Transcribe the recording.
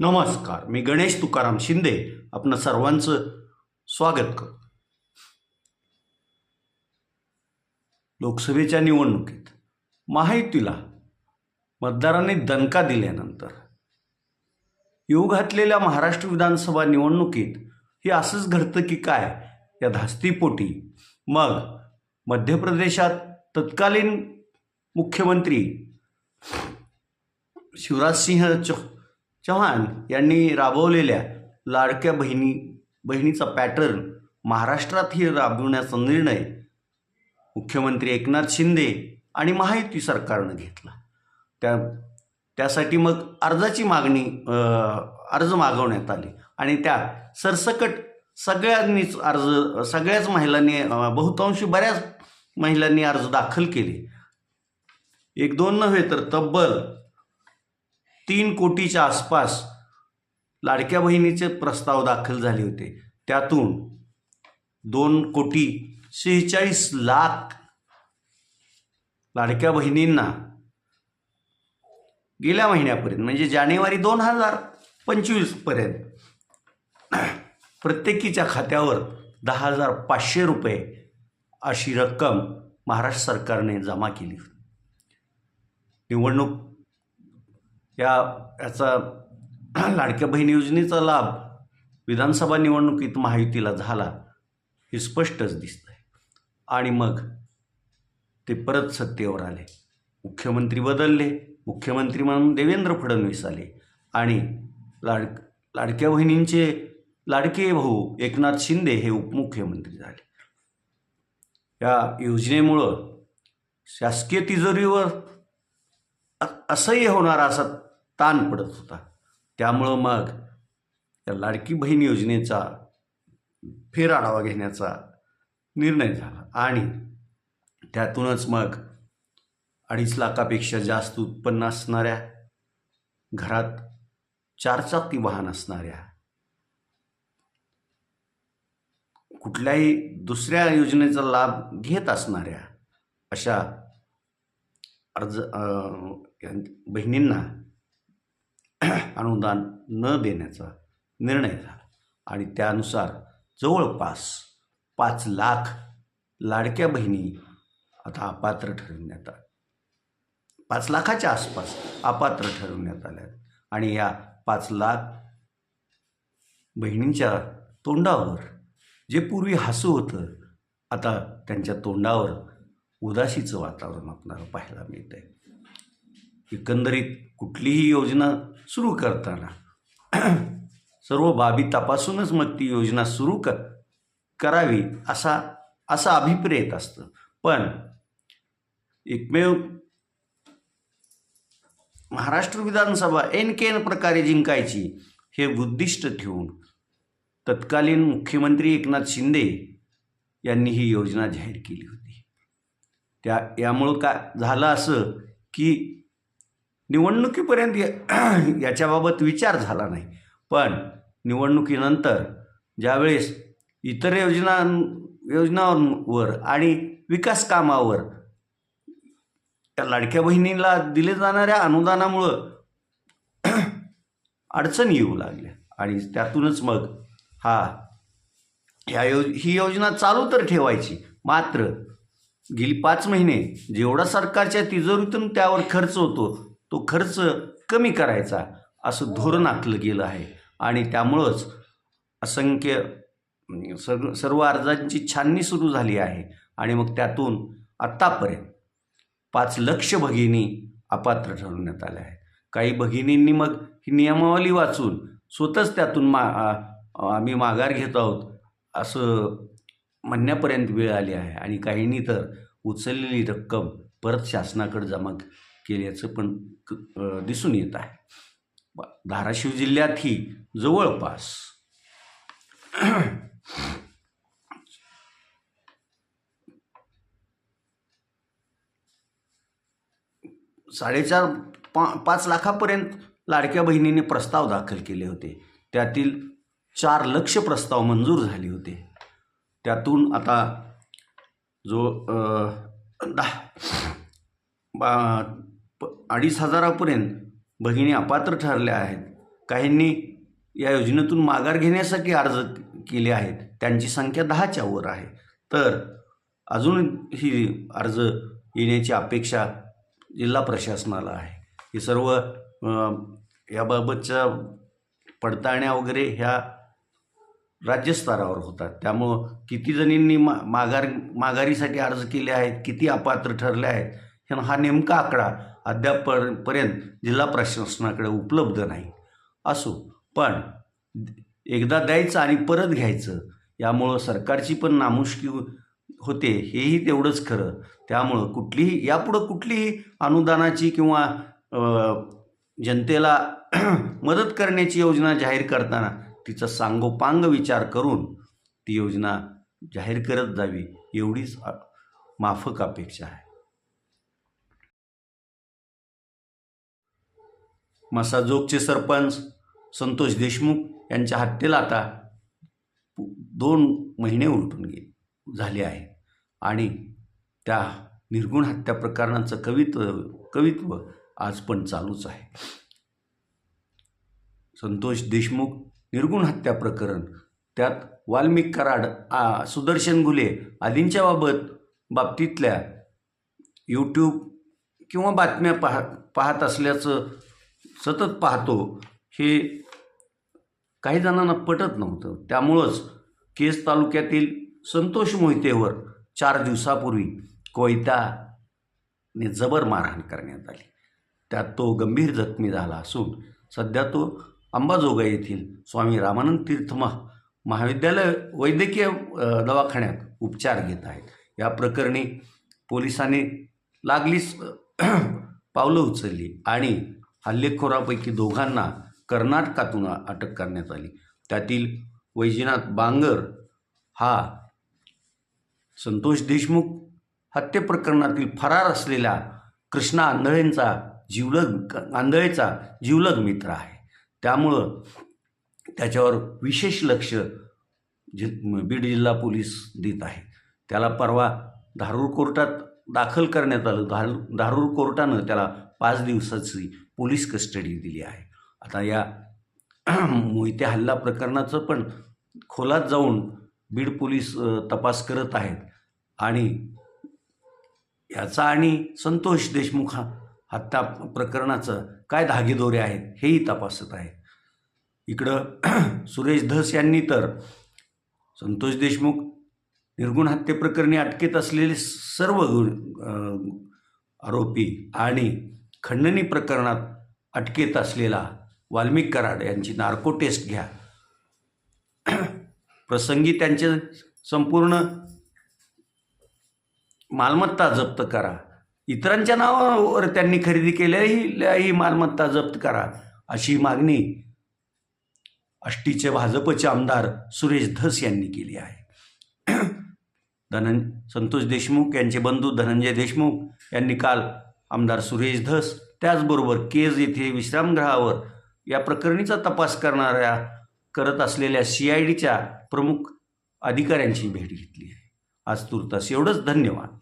नमस्कार मी गणेश तुकाराम शिंदे आपण सर्वांचं स्वागत करतो. लोकसभेच्या निवडणुकीत महायुतीला मतदारांनी दणका दिल्यानंतर येऊ घातलेल्या महाराष्ट्र विधानसभा निवडणुकीत हे असंच घडतं की काय या धास्तीपोटी. मग मध्य प्रदेशात तत्कालीन मुख्यमंत्री शिवराजसिंह चौ चव्हाण यांनी राबवलेल्या लाडक्या बहिणी बहिणीचा पॅटर्न महाराष्ट्रातही राबवण्याचा निर्णय मुख्यमंत्री एकनाथ शिंदे आणि महायुती सरकारनं घेतला. त्या त्यासाठी मग अर्जाची मागणी अर्ज मागवण्यात आले आणि त्या सरसकट सगळ्यांनीच अर्ज सगळ्याच महिलांनी बहुतांशी बऱ्याच महिलांनी अर्ज दाखल केले. एक दोन नव्हे तर तब्बल तीन कोटीच्या आसपास लाडक्या बहिणीचे प्रस्ताव दाखल झाले होते. त्यातून दोन कोटी शेहेचाळीस लाख लाडक्या बहिणींना गेल्या महिन्यापर्यंत म्हणजे जानेवारी दोन हजार पंचवीसपर्यंत प्रत्येकीच्या खात्यावर दहा हजार पाचशे रुपये अशी रक्कम महाराष्ट्र सरकारने जमा केली निवडणूक या याचा लाडक्या बहीण योजनेचा लाभ विधानसभा निवडणुकीत महायुतीला झाला हे स्पष्टच दिसतं आहे आणि मग ते परत सत्तेवर आले. मुख्यमंत्री बदलले. मुख्यमंत्री म्हणून देवेंद्र फडणवीस आले. आणि लाड लाडक्या बहिणींचे लाडके भाऊ एकनाथ शिंदे हे उपमुख्यमंत्री झाले. या योजनेमुळं शासकीय तिजोरीवर असह्य होणारा असा ताण पडत होता. त्यामुळं मग या लाडकी बहीण योजनेचा फेरआढावा घेण्याचा निर्णय झाला. आणि त्यातूनच मग अडीच लाखापेक्षा जास्त उत्पन्न असणाऱ्या घरात चारचाकी वाहन असणाऱ्या कुठल्याही दुसऱ्या योजनेचा लाभ घेत असणाऱ्या अशा अर्ज बहिणींना अनुदान न देण्याचा निर्णय झाला. आणि त्यानुसार जवळपास पाच लाख लाडक्या बहिणी आता अपात्र ठरवण्यात आल्या. पाच लाखाच्या आसपास अपात्र ठरवण्यात आल्या. आणि या पाच लाख बहिणींच्या तोंडावर जे पूर्वी हसू होतं आता त्यांच्या तोंडावर उदासीचं वातावरण आपल्याला पाहायला मिळतं आहे एकंदरीत कुठलीही योजना सुरू करताना सर्व बाबी तपासूनच मग ती योजना सुरू क करावी असा असा अभिप्रेत असतं. पण एकमेव महाराष्ट्र विधानसभा एन केन प्रकारे जिंकायची हे उद्दिष्ट ठेवून तत्कालीन मुख्यमंत्री एकनाथ शिंदे यांनी ही योजना जाहीर केली होती. त्या यामुळं का झालं असं की निवडणुकीपर्यंत या- याच्याबाबत विचार झाला नाही. पण निवडणुकीनंतर ज्यावेळेस इतर योजना योजनांवर आणि विकास कामावर त्या लाडक्या बहिणीला दिले जाणाऱ्या अनुदानामुळं अडचणी येऊ लागल्या. आणि त्यातूनच मग हा ह्या योज ही योजना चालू तर ठेवायची. मात्र गेली पाच महिने जेवढा सरकारच्या तिजोरीतून त्यावर खर्च होतो तो खर्च कमी करायचा असं धोरण आखलं गेलं आहे. आणि त्यामुळंच असंख्य सर्व सर्व अर्जांची छाननी सुरू झाली आहे. आणि मग त्यातून आत्तापर्यंत पाच लक्ष भगिनी अपात्र ठरवण्यात आल्या आहेत. काही भगिनींनी मग ही नियमावली वाचून स्वतःच त्यातून मा आम्ही माघार घेत आहोत असं म्हणण्यापर्यंत वेळ आली आहे आणि काहींनी तर उचललेली रक्कम परत शासनाकडे जमा केल्याचं पण क- दिसून येत आहे. धाराशिव जिल्ह्यातही जवळपास साडेचार पा पाच लाखापर्यंत लाडक्या बहिणीने प्रस्ताव दाखल केले होते. त्यातील चार लक्ष प्रस्ताव मंजूर झाले होते. त्यातून आता जो दहा बा प- अडीच हजारापर्यंत भगिनी अपात्र ठरल्या आहेत. काहींनी या योजनेतून माघार घेण्यासाठी अर्ज केले आहेत. त्यांची संख्या दहाच्या वर आहे. तर अजून ही अर्ज येण्याची अपेक्षा जिल्हा प्रशासनाला आहे. हे सर्व याबाबतच्या पडताळण्या वगैरे ह्या राज्यस्तरावर होतात. त्यामुळं किती जणींनी मा माघार माघारीसाठी अर्ज केले आहेत किती अपात्र ठरले आहेत हा नेमका आकडा अद्याप पर- पर्यंत जिल्हा प्रशासनाकडे उपलब्ध नाही. असो पण एकदा द्यायचं आणि परत घ्यायचं यामुळं सरकारची पण नामुष्की हो-, होते हेही तेवढंच खरं. त्यामुळं कुठलीही यापुढं कुठलीही अनुदानाची किंवा जनतेला मदत करण्याची योजना जाहीर करताना तिचा सांगोपांग विचार करून ती योजना जाहीर करत जावी एवढीच माफक अपेक्षा आहे. मसाजोगचे सरपंच संतोष देशमुख यांच्या हत्येला आता पु- दोन महिने उलटून गे झाले आहे. आणि त्या निर्गुण हत्या प्रकरणाचं कवित्व कवित्व आज पण चालूच आहे. संतोष देशमुख निर्गुण हत्या प्रकरण. त्यात वाल्मिक कराड आ, सुदर्शन घुले आदींच्या बाबत बाबतीतल्या यूट्यूब किंवा बातम्या पाह पाहत असल्याचं सतत पाहतो हे काही जणांना पटत नव्हतं. त्यामुळंच केस तालुक्यातील संतोष मोहितेवर चार दिवसापूर्वी कोयताने जबर मारहाण करण्यात आली. त्यात तो गंभीर जखमी झाला असून सध्या तो अंबाजोगाई येथील स्वामी रामानंद तीर्थ महा महाविद्यालय वैद्यकीय दवाखान्यात उपचार घेत आहेत. या प्रकरणी पोलिसांनी लागलीच पावलं उचलली आणि हल्लेखोरापैकी दोघांना कर्नाटकातून अटक करण्यात आली. त्यातील वैजनाथ बांगर हा संतोष देशमुख हत्ये प्रकरणातील फरार असलेल्या कृष्णा आंधळेंचा जिवलग आंधळेचा जिवलग मित्र आहे. त्यामुळं त्याच्यावर विशेष लक्ष जि बीड जिल्हा पोलीस देत आहे. त्याला परवा धारूर कोर्टात दाखल करण्यात आलं. धार धारूर कोर्टानं त्याला पाच दिवसाची पोलीस कस्टडी दिली आहे. आता या मोहिते हल्ला प्रकरणाचं पण खोलात जाऊन बीड पोलीस तपास करत आहेत. आणि याचा आणि संतोष देशमुख हा हत्या प्रकरणाचं काय धागेदोरे आहेत हेही तपासत आहे. इकडं सुरेश धस यांनी तर संतोष देशमुख निर्गुण हत्येप्रकरणी अटकेत असलेले सर्व आरोपी आणि खंडणी प्रकरणात अटकेत असलेला वाल्मिक कराड यांची नार्को टेस्ट घ्या. प्रसंगी त्यांचे संपूर्ण मालमत्ता जप्त करा. इतरांच्या नावावर त्यांनी खरेदी केलेली ही मालमत्ता जप्त करा अशी मागणी आष्टीचे भाजपचे आमदार सुरेश धस यांनी केली आहे. धनं संतोष देशमुख यांचे बंधू धनंजय देशमुख यांनी काल आमदार सुरेश धस त्याचबरोबर केज येथे विश्रामगृहावर या प्रकरणीचा तपास करणाऱ्या करत असलेल्या सी आय डीच्या प्रमुख अधिकाऱ्यांची भेट घेतली आहे. आज तुर्तास एवढंच. धन्यवाद.